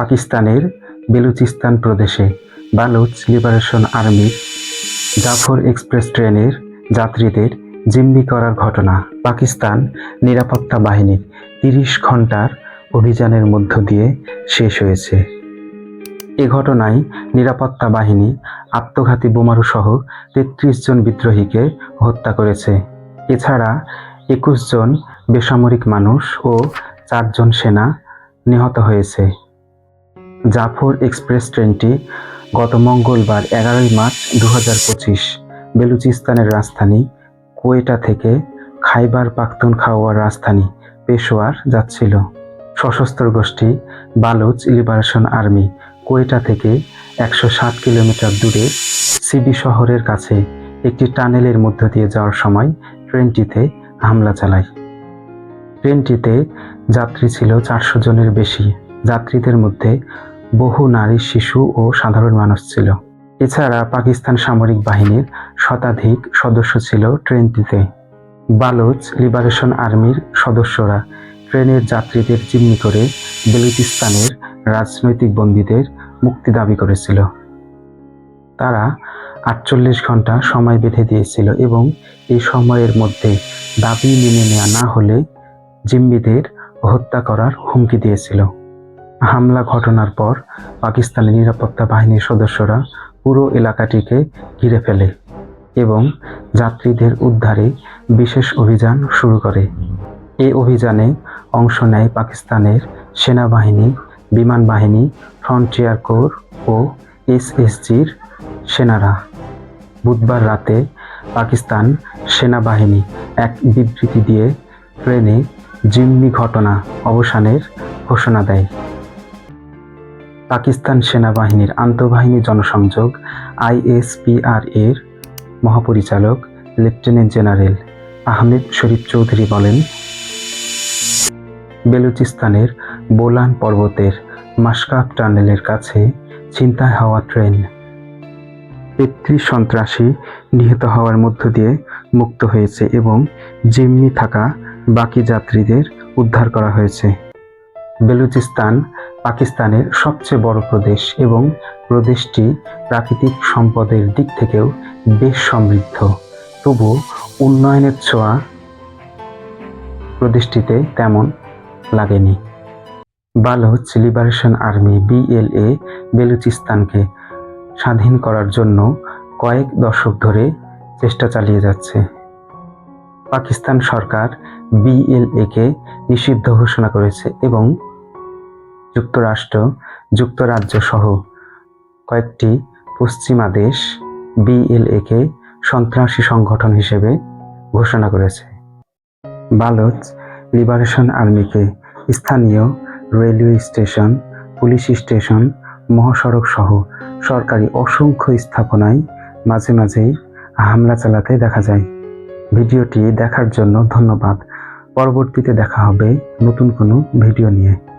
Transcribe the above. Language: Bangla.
পাকিস্তানের বেলুচিস্তান প্রদেশে বালুচ লিবারেশন আর্মির জাফর এক্সপ্রেস ট্রেনের যাত্রীদের জিম্মি করার ঘটনা। পাকিস্তান নিরাপত্তা বাহিনীর তিরিশ ঘণ্টার অভিযানের মধ্য দিয়ে শেষ হয়েছে। এ ঘটনায় নিরাপত্তা বাহিনী, আত্মঘাতী বোমারুসহ তেত্রিশ জন বিদ্রোহীকে হত্যা করেছে। এছাড়া একুশ জন বেসামরিক মানুষ ও চারজন সেনা নিহত হয়েছে। জাফর এক্সপ্রেস ট্রেনটি গত মঙ্গলবার এগারোই মার্চ দু পঁচিশ বেলুচিস্তানের রাজধানী কোয়েটা থেকে খাইবার পাখতুনখাওয়ার রাজধানী পেশোয়ার যাচ্ছিল। সশস্ত্র গোষ্ঠী বালুচ লিবারেশন আর্মি কোয়েটা থেকে একশো ষাট কিলোমিটার দূরে সিবি শহরের কাছে একটি টানেলের মধ্য দিয়ে যাওয়ার সময় ট্রেনটিতে হামলা চালায়। ট্রেনটিতে যাত্রী ছিল চারশো জনের বেশি। যাত্রীদের মধ্যে বহু নারী, শিশু ও সাধারণ মানুষ ছিল। এছাড়া পাকিস্তান সামরিক বাহিনীর শতাধিক সদস্য ছিল ট্রেনটিতে। বালুচ লিবারেশন আর্মির সদস্যরা ট্রেনের যাত্রীদের জিম্মি করে বেলুচিস্তানের রাজনৈতিক বন্দীদের মুক্তি দাবি করেছিল। তারা আটচল্লিশ ঘণ্টা সময় বেঁধে দিয়েছিল এবং এই সময়ের মধ্যে দাবি মেনে নেওয়া না হলে জিম্মিদের হত্যা করার হুমকি দিয়েছিল। হামলা ঘটনার পর পাকিস্তানি নিরাপত্তা বাহিনীর সদস্যরা পুরো এলাকাটিকে ঘিরে ফেলে এবং যাত্রীদের উদ্ধারে বিশেষ অভিযান শুরু করে। এই অভিযানে অংশ নেয় পাকিস্তানের সেনাবাহিনী, বিমান বাহিনী, ফ্রন্টিয়ার কোর ও এসএসজির সেনারা। বুধবার রাতে পাকিস্তান সেনাবাহিনী এক বিবৃতি দিয়ে ট্রেনে জিম্মি ঘটনা অবসানের ঘোষণা দেয়। পাকিস্তান সেনাবাহিনীর আন্তঃবাহিনী জনসংযোগ আইএসপিআর এর মহাপরিচালক, লেফটেন্যান্ট জেনারেল আহমেদ শরীফ চৌধুরী বলেন, বেলুচিস্তানের বোলান পর্বতের মাসকাপ টানেলের কাছে ছিনতাই হওয়া ট্রেন তেত্রিশ সন্ত্রাসী নিহত হওয়ার মধ্য দিয়ে মুক্ত হয়েছে এবং জিম্মি থাকা বাকি যাত্রীদের উদ্ধার করা হয়েছে। বেলুচিস্তান পাকিস্তানের সবচেয়ে বড় প্রদেশ এবং প্রদেশটি প্রাকৃতিক সম্পদের দিক থেকেও বেশ সমৃদ্ধ। তবু উন্নয়নের ছোঁয়া প্রদেশটিতে তেমন লাগেনি। বালুচ লিবারেশন আর্মি বিএলএ বেলুচিস্তানকে স্বাধীন করার জন্য কয়েক দশক ধরে চেষ্টা চালিয়ে যাচ্ছে। পাকিস্তান সরকার বিএলএকে নিষিদ্ধ ঘোষণা করেছে এবং যুক্তরাষ্ট্র যুক্তরাজ্য সহ কয়েকটি পশ্চিমা দেশ বিএলএকে সন্ত্রাসী সংগঠন হিসেবে ঘোষণা করেছে। বালুচ লিবারেশন আর্মিকে স্থানীয় রেলওয়ে স্টেশন, পুলিশ স্টেশন মহাসড়ক সহ সরকারি অসংখ্য স্থাপনায় মাঝে মাঝেই হামলা চালাতে দেখা যায়। ভিডিওটি দেখার জন্য ধন্যবাদ। পরবর্তীতে দেখা হবে নতুন কোনো ভিডিও নিয়ে।